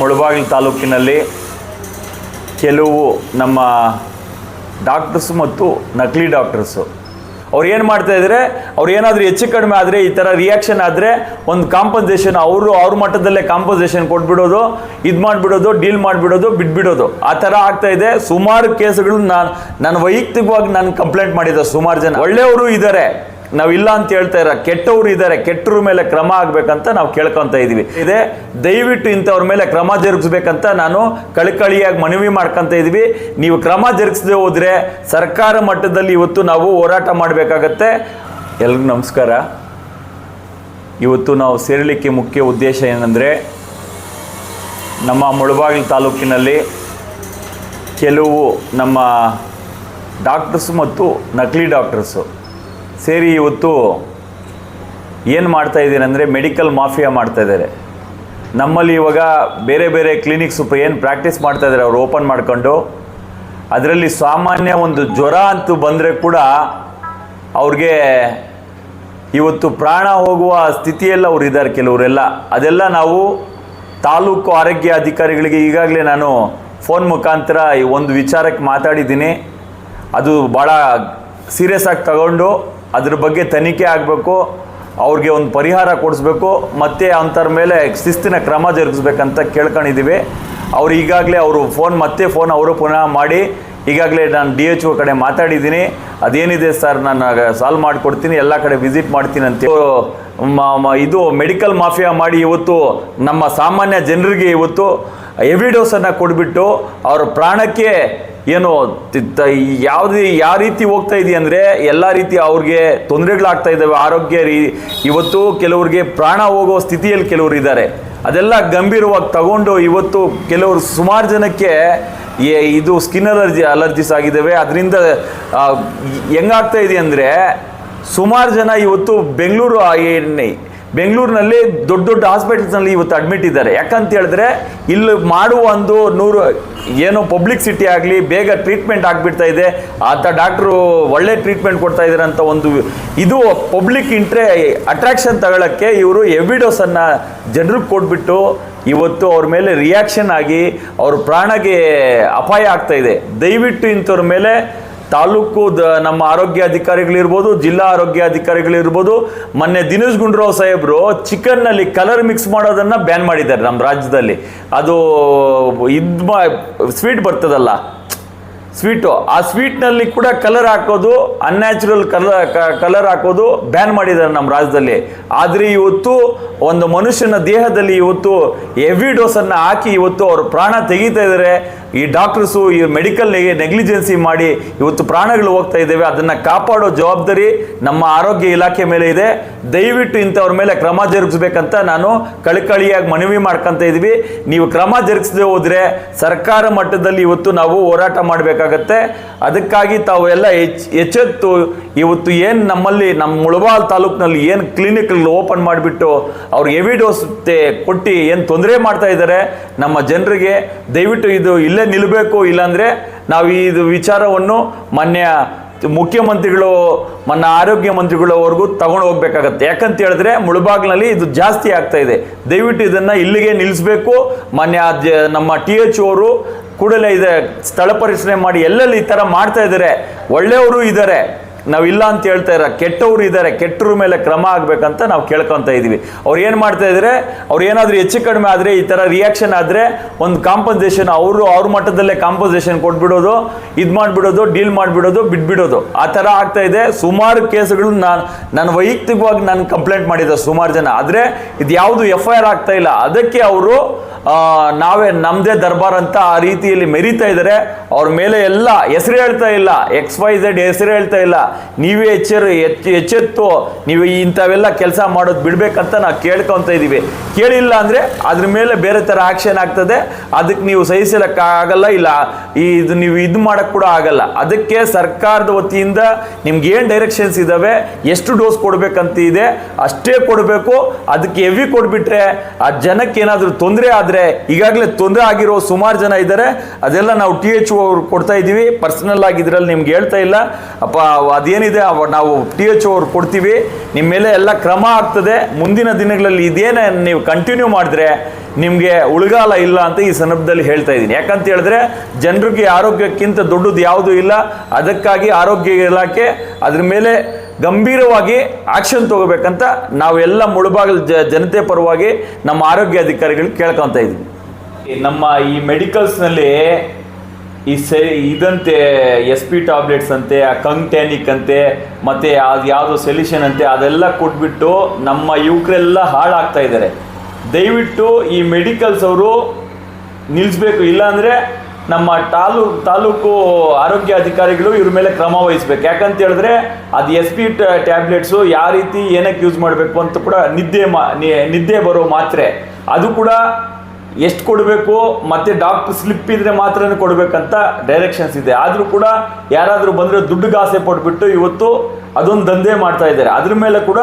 ಮುಳಬಾಗಿಲು ತಾಲೂಕಿನಲ್ಲಿ ಕೆಲವು ನಮ್ಮ ಡಾಕ್ಟರ್ಸ್ ಮತ್ತು ನಕಲಿ ಡಾಕ್ಟರ್ಸು. ಅವ್ರು ಏನು ಮಾಡ್ತಾ ಇದ್ದಾರೆ ಅವ್ರು ಏನಾದರೂ ಹೆಚ್ಚು ಕಡಿಮೆ ಆದರೆ ಈ ಥರ ರಿಯಾಕ್ಷನ್ ಆದರೆ ಒಂದು ಕಾಂಪನ್ಸೇಷನ್ ಅವರು ಅವ್ರ ಮಟ್ಟದಲ್ಲೇ ಕಾಂಪನ್ಸೇಷನ್ ಕೊಟ್ಬಿಡೋದು, ಇದು ಮಾಡಿಬಿಡೋದು ಡೀಲ್ ಮಾಡಿಬಿಡೋದು, ಬಿಟ್ಬಿಡೋದು. ಆ ಥರ ಇದೆ. ಸುಮಾರು ಕೇಸ್ಗಳು ನಾನು ನಾನು ವೈಯಕ್ತಿಕವಾಗಿ ನಾನು ಕಂಪ್ಲೇಂಟ್ ಮಾಡಿದ್ದೆ ಸುಮಾರು ಜನ. ಒಳ್ಳೆಯವರು ಇದ್ದಾರೆ ನಾವು ಇಲ್ಲ ಅಂತ ಹೇಳ್ತಾ ಇರೋ, ಕೆಟ್ಟವರು ಇದ್ದಾರೆ ಕೆಟ್ಟವ್ರ ಮೇಲೆ ಕ್ರಮ ಆಗ್ಬೇಕಂತ ನಾವು ಕೇಳ್ಕೊಂತ ಇದ್ದೀವಿ ಇದೆ, ದಯವಿಟ್ಟು ಇಂಥವ್ರ ಮೇಲೆ ಕ್ರಮ ಜರುಗಿಸ್ಬೇಕಂತ ನಾನು ಕಳಕಳಿಯಾಗಿ ಮನವಿ ಮಾಡ್ಕೊಂತ ಇದ್ದೀವಿ ನೀವು ಕ್ರಮ ಜರುಗಿಸದೆ ಹೋದ್ರೆ ಸರ್ಕಾರ ಮಟ್ಟದಲ್ಲಿ ಇವತ್ತು ನಾವು ಹೋರಾಟ ಮಾಡಬೇಕಾಗತ್ತೆ. ಎಲ್ರಿಗೂ ನಮಸ್ಕಾರ. ಇವತ್ತು ನಾವು ಸೇರಲಿಕ್ಕೆ ಮುಖ್ಯ ಉದ್ದೇಶ ಏನಂದರೆ, ನಮ್ಮ ಮುಳಬಾಗಿಲು ತಾಲೂಕಿನಲ್ಲಿ ಕೆಲವು ನಮ್ಮ ಡಾಕ್ಟರ್ಸ್ ಮತ್ತು ನಕಲಿ ಡಾಕ್ಟರ್ಸು. ಸೇರಿ ಇವತ್ತು ಏನು ಮಾಡ್ತಾ ಇದ್ದೀನಿ ಅಂದರೆ ಮೆಡಿಕಲ್ ಮಾಫಿಯಾ ಮಾಡ್ತಾ ಇದ್ದಾರೆ. ನಮ್ಮಲ್ಲಿ ಇವಾಗ ಬೇರೆ ಬೇರೆ ಕ್ಲಿನಿಕ್ಸ್ ಏನು ಪ್ರಾಕ್ಟೀಸ್ ಮಾಡ್ತಾ ಇದ್ದಾರೆ ಅವರು ಓಪನ್ ಮಾಡ್ಕೊಂಡು. ಅದರಲ್ಲಿ ಸಾಮಾನ್ಯ ಒಂದು ಜ್ವರ ಅಂತೂ ಬಂದರೆ ಕೂಡ ಅವ್ರಿಗೆ ಇವತ್ತು ಪ್ರಾಣ ಹೋಗುವ ಸ್ಥಿತಿಯೆಲ್ಲ ಅವ್ರು ಇದ್ದಾರೆ ಕೆಲವರೆಲ್ಲ. ಅದೆಲ್ಲ ನಾವು ತಾಲೂಕು ಆರೋಗ್ಯ ಅಧಿಕಾರಿಗಳಿಗೆ ಈಗಾಗಲೇ ನಾನು ಫೋನ್ ಮುಖಾಂತರ ಈ ಒಂದು ವಿಚಾರಕ್ಕೆ ಮಾತಾಡಿದ್ದೀನಿ. ಅದು ಭಾಳ ಸೀರಿಯಸ್ ಆಗಿ ತಗೊಂಡು ಅದ್ರ ಬಗ್ಗೆ ತನಿಖೆ ಆಗಬೇಕು, ಅವ್ರಿಗೆ ಒಂದು ಪರಿಹಾರ ಕೊಡಿಸ್ಬೇಕು, ಮತ್ತು ಅಂಥವ್ರ ಮೇಲೆ ಶಿಸ್ತಿನ ಕ್ರಮ ಜರುಗಿಸ್ಬೇಕಂತ ಕೇಳ್ಕೊಂಡಿದ್ದೀವಿ. ಅವ್ರು ಈಗಾಗಲೇ ಅವರು ಫೋನ್, ಮತ್ತೆ ಫೋನ್ ಅವರು ಪುನಃ ಮಾಡಿ, ಈಗಾಗಲೇ ನಾನು ಡಿ ಎಚ್ ಒ ಕಡೆ ಮಾತಾಡಿದ್ದೀನಿ. ಅದೇನಿದೆ ಸರ್, ನಾನು ಸಾಲ್ವ್ ಮಾಡಿಕೊಡ್ತೀನಿ, ಎಲ್ಲ ಕಡೆ ವಿಸಿಟ್ ಮಾಡ್ತೀನಿ ಅಂತ ಇದು ಮೆಡಿಕಲ್ ಮಾಫಿಯಾ ಮಾಡಿ ಇವತ್ತು, ನಮ್ಮ ಸಾಮಾನ್ಯ ಜನರಿಗೆ ಇವತ್ತು ಎವಿಡೋಸನ್ನು ಕೊಟ್ಬಿಟ್ಟು ಅವರ ಪ್ರಾಣಕ್ಕೆ ಏನು ಯಾವ್ದು ಯಾವ ರೀತಿ ಹೋಗ್ತಾ ಇದೆಯಾ ಅಂದರೆ ಎಲ್ಲ ರೀತಿ ಅವ್ರಿಗೆ ತೊಂದರೆಗಳಾಗ್ತಾ ಇದ್ದಾವೆ. ಆರೋಗ್ಯ ರೀ ಇವತ್ತು ಕೆಲವ್ರಿಗೆ ಪ್ರಾಣ ಹೋಗೋ ಸ್ಥಿತಿಯಲ್ಲಿ ಕೆಲವರು ಇದ್ದಾರೆ. ಅದೆಲ್ಲ ಗಂಭೀರವಾಗಿ ತಗೊಂಡು ಇವತ್ತು ಕೆಲವರು ಸುಮಾರು ಜನಕ್ಕೆ ಏ- ಇದು ಸ್ಕಿನ್ ಅಲರ್ಜಿ ಅಲರ್ಜಿಸ್ ಆಗಿದ್ದಾವೆ. ಅದರಿಂದ ಹೆಂಗಾಗ್ತಾ ಇದೆ ಅಂದರೆ ಸುಮಾರು ಜನ ಇವತ್ತು ಬೆಂಗಳೂರು ಬೆಂಗಳೂರಿನಲ್ಲಿ ದೊಡ್ಡ ದೊಡ್ಡ ಹಾಸ್ಪಿಟಲ್ಸ್ನಲ್ಲಿ ಇವತ್ತು ಅಡ್ಮಿಟ್ ಇದ್ದಾರೆ. ಯಾಕಂತ ಹೇಳಿದ್ರೆ, ಇಲ್ಲಿ ಮಾಡುವ ಒಂದು ನೂರು, ಏನೋ ಪಬ್ಲಿಕ್ ಸಿಟಿ ಆಗಲಿ, ಬೇಗ ಟ್ರೀಟ್ಮೆಂಟ್ ಆಗಿಬಿಡ್ತಾ ಇದೆ. ಆತ ಡಾಕ್ಟ್ರು ಒಳ್ಳೆ ಟ್ರೀಟ್ಮೆಂಟ್ ಕೊಡ್ತಾ ಇದ್ದಾರೆ ಅಂತ ಒಂದು ಇದು ಪಬ್ಲಿಕ್ ಇಂಟ್ರೆ ಅಟ್ರಾಕ್ಷನ್ ತಗೊಳ್ಳೋಕ್ಕೆ ಇವರು ಎವಿಡೋಸನ್ನು ಜನರಿಗೆ ಕೊಟ್ಬಿಟ್ಟು ಇವತ್ತು ಅವ್ರ ಮೇಲೆ ರಿಯಾಕ್ಷನ್ ಆಗಿ ಅವ್ರ ಪ್ರಾಣಗೆ ಅಪಾಯ ಆಗ್ತಾ ಇದೆ. ದಯವಿಟ್ಟು ಇಂಥವ್ರ ಮೇಲೆ ತಾಲೂಕು ನಮ್ಮ ಆರೋಗ್ಯ ಅಧಿಕಾರಿಗಳಿರ್ಬೋದು, ಜಿಲ್ಲಾ ಆರೋಗ್ಯ ಅಧಿಕಾರಿಗಳಿರ್ಬೋದು, ಮೊನ್ನೆ ದಿನೇಶ್ ಗುಂಡೂರಾವ್ ಚಿಕನ್ ಚಿಕನ್ನಲ್ಲಿ ಕಲರ್ ಮಿಕ್ಸ್ ಮಾಡೋದನ್ನು ಬ್ಯಾನ್ ಮಾಡಿದ್ದಾರೆ ನಮ್ಮ ರಾಜ್ಯದಲ್ಲಿ. ಅದು ಇದು ಸ್ವೀಟ್ ಬರ್ತದಲ್ಲ, ಸ್ವೀಟು, ಆ ಸ್ವೀಟ್ನಲ್ಲಿ ಕೂಡ ಕಲರ್ ಹಾಕೋದು ಅನ್ಯಾಚುರಲ್ ಕಲರ್ ಕಲರ್ ಹಾಕೋದು ಬ್ಯಾನ್ ಮಾಡಿದ್ದಾರೆ ನಮ್ಮ ರಾಜ್ಯದಲ್ಲಿ. ಆದರೆ ಇವತ್ತು ಒಂದು ಮನುಷ್ಯನ ದೇಹದಲ್ಲಿ ಇವತ್ತು ಹೆವಿ ಡೋಸನ್ನು ಹಾಕಿ ಇವತ್ತು ಅವರು ಪ್ರಾಣ ತೆಗಿತಾ ಇದ್ದಾರೆ ಈ ಡಾಕ್ಟರ್ಸು ಈ ಮೆಡಿಕಲ್ ನೆಗ್ಲಿಜೆನ್ಸಿ ಮಾಡಿ ಇವತ್ತು ಪ್ರಾಣಗಳು ಹೋಗ್ತಾ ಇದ್ದೇವೆ, ಅದನ್ನು ಕಾಪಾಡೋ ಜವಾಬ್ದಾರಿ ನಮ್ಮ ಆರೋಗ್ಯ ಇಲಾಖೆ ಮೇಲೆ ಇದೆ. ದಯವಿಟ್ಟು ಇಂಥವ್ರ ಮೇಲೆ ಕ್ರಮ ಜರುಗಿಸ್ಬೇಕಂತ ನಾನು ಕಳಕಳಿಯಾಗಿ ಮನವಿ ಮಾಡ್ಕೊತ ಇದ್ದೀವಿ. ನೀವು ಕ್ರಮ ಜರುಗಿಸದೆ ಹೋದ್ರೆ ಸರ್ಕಾರ ಮಟ್ಟದಲ್ಲಿ ಇವತ್ತು ನಾವು ಹೋರಾಟ ಮಾಡಬೇಕಾಗತ್ತೆ. ಅದಕ್ಕಾಗಿ ತಾವು ಎಲ್ಲ ಎಚ್, ಎಚ್ಚೆತ್ತು ಇವತ್ತು ಏನು ನಮ್ಮಲ್ಲಿ, ನಮ್ಮ ಮುಳಬಾಲ್ ತಾಲೂಕಿನಲ್ಲಿ ಏನು ಕ್ಲಿನಿಕ್ಗಳು ಓಪನ್ ಮಾಡಿಬಿಟ್ಟು ಅವ್ರು ಎವಿಡೋಸ್ ಡೋಸ್ ಕೊಟ್ಟು ಏನು ತೊಂದರೆ ಮಾಡ್ತಾ ಇದ್ದಾರೆ, ನಮ್ಮ ಜನರಿಗೆ ದಯವಿಟ್ಟು ಇದು ಇಲ್ಲೇ ನಿಲ್ಲಬೇಕು, ಇಲ್ಲಾಂದರೆ ನಾವು ಇದು ವಿಚಾರವನ್ನು ಮಾನ್ಯ ಮುಖ್ಯಮಂತ್ರಿಗಳು, ಮನ್ನ ಆರೋಗ್ಯ ಮಂತ್ರಿಗಳವರೆಗೂ ತಗೊಂಡು ಹೋಗ್ಬೇಕಾಗತ್ತೆ. ಯಾಕಂತ ಹೇಳಿದ್ರೆ ಮುಳುಬಾಗ್ನಲ್ಲಿ ಇದು ಜಾಸ್ತಿ ಆಗ್ತಾ ಇದೆ. ದಯವಿಟ್ಟು ಇದನ್ನು ಇಲ್ಲಿಗೆ ನಿಲ್ಲಿಸಬೇಕು ಮಾನ್ಯ ನಮ್ಮ ಟಿ ಎಚ್ ಅವರು ಕೂಡಲೇ ಇದೆ ಸ್ಥಳ ಪರಿಶೀಲನೆ ಮಾಡಿ ಎಲ್ಲೆಲ್ಲಿ ಈ ಥರ ಮಾಡ್ತಾ ಇದ್ದಾರೆ ಒಳ್ಳೆಯವರು ಇದ್ದಾರೆ ನಾವು ಇಲ್ಲ ಅಂತ ಹೇಳ್ತಾ ಇರೋ ಕೆಟ್ಟವರು ಇದ್ದಾರೆ ಕೆಟ್ಟವ್ರ ಮೇಲೆ ಕ್ರಮ ಆಗಬೇಕಂತ ನಾವು ಕೇಳ್ಕೊತಾ ಇದ್ದೀವಿ ಅವ್ರು ಏನು ಮಾಡ್ತಾ ಇದ್ದಾರೆ ಅವ್ರು ಏನಾದರೂ ಹೆಚ್ಚು ಕಡಿಮೆ ಆದರೆ, ಈ ಥರ ರಿಯಾಕ್ಷನ್ ಆದರೆ ಒಂದು ಕಾಂಪನ್ಸೇಷನ್ ಅವರು ಅವ್ರ ಮಟ್ಟದಲ್ಲೇ ಕಾಂಪನ್ಸೇಷನ್ ಕೊಟ್ಬಿಡೋದು, ಇದು ಮಾಡಿಬಿಡೋದು ಡೀಲ್ ಮಾಡಿಬಿಡೋದು, ಬಿಟ್ಬಿಡೋದು. ಆ ಥರ ಆಗ್ತಾ ಇದೆ. ಸುಮಾರು ಕೇಸುಗಳು ನಾನು ನಾನು ವೈಯಕ್ತಿಕವಾಗಿ ನಾನು ಕಂಪ್ಲೇಂಟ್ ಮಾಡಿದ್ದೆ ಸುಮಾರು ಜನ. ಆದರೆ ಇದು ಯಾವುದು ಎಫ್ ಐ ಆರ್ ಆಗ್ತಾ ಇಲ್ಲ. ಅದಕ್ಕೆ ಅವರು ನಾವೇ ನಮ್ಮದೇ ದರ್ಬಾರ್ ಅಂತ ಆ ರೀತಿಯಲ್ಲಿ ಮೆರಿತಾ ಇದ್ದಾರೆ ಅವ್ರ ಮೇಲೆ ಎಲ್ಲ ಹೆಸರು ಹೇಳ್ತಾ ಇಲ್ಲ. ಎಕ್ಸ್ ವೈ ಝೆಡ್ ಹೆಸರು ಹೇಳ್ತಾ ಇಲ್ಲ. ನೀವೇ ಎಚ್ಚರ ಎಚ್ ಎಚ್ಚೆತ್ತು ನೀವು ಇಂಥವೆಲ್ಲ ಕೆಲಸ ಮಾಡೋದು ಬಿಡಬೇಕಂತ ನಾವು ಕೇಳ್ಕೊತ ಇದ್ದೀವಿ ಕೇಳಿಲ್ಲ ಅಂದರೆ ಅದ್ರ ಮೇಲೆ ಬೇರೆ ಥರ ಆಕ್ಷನ್ ಆಗ್ತದೆ. ಅದಕ್ಕೆ ನೀವು ಸಹಿಸಲಕ್ಕಾಗಲ್ಲ ಇಲ್ಲ, ಈ ಇದು ನೀವು ಇದು ಮಾಡೋಕ್ಕೆ ಕೂಡ ಆಗಲ್ಲ. ಅದಕ್ಕೆ ಸರ್ಕಾರದ ವತಿಯಿಂದ ನಿಮ್ಗೆ ಏನು ಡೈರೆಕ್ಷನ್ಸ್ ಇದ್ದಾವೆ ಎಷ್ಟು ಡೋಸ್ ಕೊಡಬೇಕಂತ ಇದೆ, ಅಷ್ಟೇ ಕೊಡಬೇಕು. ಅದಕ್ಕೆ ಹೆವಿ ಕೊಟ್ಬಿಟ್ರೆ ಆ ಜನಕ್ಕೆ ಏನಾದರೂ ತೊಂದರೆ ಆದರೆ, ಈಗಾಗಲೇ ತೊಂದರೆ ಆಗಿರೋ ಸುಮಾರು ಜನ ಇದ್ದಾರೆ ಅದೆಲ್ಲ ನಾವು ಟಿ ಎಚ್ ಅವ್ರು ಕೊಡ್ತಾ ಇದ್ದೀವಿ ಪರ್ಸನಲ್ ಆಗಿ ಇದರಲ್ಲಿ ನಿಮ್ಗೆ ಹೇಳ್ತಾ ಇಲ್ಲ. ಅಪ್ಪ ಅದೇನಿದೆ ನಾವು ಟಿ ಎಚ್ ಅವ್ರು ಕೊಡ್ತೀವಿ ನಿಮ್ಮ ಮೇಲೆ ಎಲ್ಲ ಕ್ರಮ ಆಗ್ತದೆ, ಮುಂದಿನ ದಿನಗಳಲ್ಲಿ ಇದೇನೇ ನೀವು ಕಂಟಿನ್ಯೂ ಮಾಡಿದ್ರೆ ನಿಮಗೆ ಉಳಿಗಾಲ ಇಲ್ಲ ಅಂತ ಈ ಸಂದರ್ಭದಲ್ಲಿ ಹೇಳ್ತಾ ಇದ್ದೀನಿ. ಯಾಕಂತ ಹೇಳಿದ್ರೆ, ಜನರಿಗೆ ಆರೋಗ್ಯಕ್ಕಿಂತ ದೊಡ್ಡದು ಯಾವುದೂ ಇಲ್ಲ, ಅದಕ್ಕಾಗಿ ಆರೋಗ್ಯ ಇಲಾಖೆ ಅದ್ರ ಮೇಲೆ ಗಂಭೀರವಾಗಿ ಆಕ್ಷನ್ ತಗೋಬೇಕಂತ ನಾವೆಲ್ಲ ಮುಳುಬಾಗಿಲು ಜನತೆ ಪರವಾಗಿ ನಮ್ಮ ಆರೋಗ್ಯ ಅಧಿಕಾರಿಗಳು ಕೇಳ್ಕೊತಾ ಇದ್ದೀವಿ ನಮ್ಮ ಈ ಮೆಡಿಕಲ್ಸ್ನಲ್ಲಿ ಈ ಸೆ, ಇದಂತೆ ಎಸ್ ಪಿ ಟ್ಯಾಬ್ಲೆಟ್ಸ್ ಅಂತೆ, ಆ ಕಂಗ್ ಟ್ಯಾನಿಕ್ ಅಂತೆ, ಮತ್ತು ಅದು ಯಾವುದೋ ಸೊಲ್ಯೂಷನ್ ಅಂತೆ, ಅದೆಲ್ಲ ಕೊಟ್ಬಿಟ್ಟು ನಮ್ಮ ಯುವಕರೆಲ್ಲ ಹಾಳಾಗ್ತಾ ಇದ್ದಾರೆ. ದಯವಿಟ್ಟು ಈ ಮೆಡಿಕಲ್ಸ್ ಅವರು ನಿಲ್ಲಿಸ್ಬೇಕು ಇಲ್ಲಾಂದರೆ ನಮ್ಮ ತಾಲೂ, ತಾಲೂಕು ಆರೋಗ್ಯ ಅಧಿಕಾರಿಗಳು ಇವ್ರ ಮೇಲೆ ಕ್ರಮ ವಹಿಸ್ಬೇಕು. ಯಾಕಂತ ಹೇಳಿದ್ರೆ ಅದು ಎಸ್ ಪಿ ಟ್ಯಾಬ್ಲೆಟ್ಸು ಯಾವ ರೀತಿ ಏನಕ್ಕೆ ಯೂಸ್ ಮಾಡಬೇಕು ಅಂತ ಕೂಡ ನಿದ್ದೆ ಮಾ ನಿದ್ದೆ ಬರೋ ಮಾತ್ರೆ. ಅದು ಕೂಡ ಎಷ್ಟು ಕೊಡಬೇಕು, ಮತ್ತೆ ಡಾಕ್ಟರ್ ಸ್ಲಿಪ್ ಇದ್ರೆ ಮಾತ್ರ ಕೊಡಬೇಕಂತ ಡೈರೆಕ್ಷನ್ಸ್ ಇದೆ. ಆದರೂ ಕೂಡ ಯಾರಾದರೂ ಬಂದರೆ ದುಡ್ಡು ಗಾಸೆ ಪಟ್ಬಿಟ್ಟು ಇವತ್ತು ಅದೊಂದು ದಂಧೆ ಮಾಡ್ತಾ ಇದ್ದಾರೆ. ಅದ್ರ ಮೇಲೆ ಕೂಡ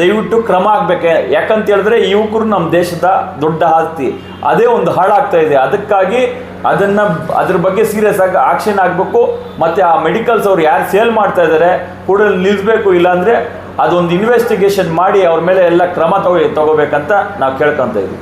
ದಯವಿಟ್ಟು ಕ್ರಮ ಆಗಬೇಕು. ಯಾಕಂತ ಹೇಳಿದ್ರೆ ಯುವಕರು ನಮ್ಮ ದೇಶದ ದೊಡ್ಡ ಆಸ್ತಿ. ಅದೇ ಒಂದು ಹಾಳಾಗ್ತಾ ಇದೆ. ಅದಕ್ಕಾಗಿ ಅದನ್ನ ಅದ್ರ ಬಗ್ಗೆ ಸೀರಿಯಸ್ ಆಗಿ ಆಕ್ಷನ್ ಆಗಬೇಕು. ಮತ್ತೆ ಆ ಮೆಡಿಕಲ್ಸ್ ಅವ್ರು ಯಾರು ಸೇಲ್ ಮಾಡ್ತಾ ಇದ್ದಾರೆ ಕೂಡ ನಿಲ್ಲಿಸಬೇಕು ಇಲ್ಲಾಂದರೆ ಅದೊಂದು ಇನ್ವೆಸ್ಟಿಗೇಷನ್ ಮಾಡಿ ಅವ್ರ ಮೇಲೆ ಎಲ್ಲ ಕ್ರಮ ತಗೋ ತಗೋಬೇಕಂತ ನಾವು ಕೇಳ್ಕೊಂತ ಇದ್ದೀವಿ.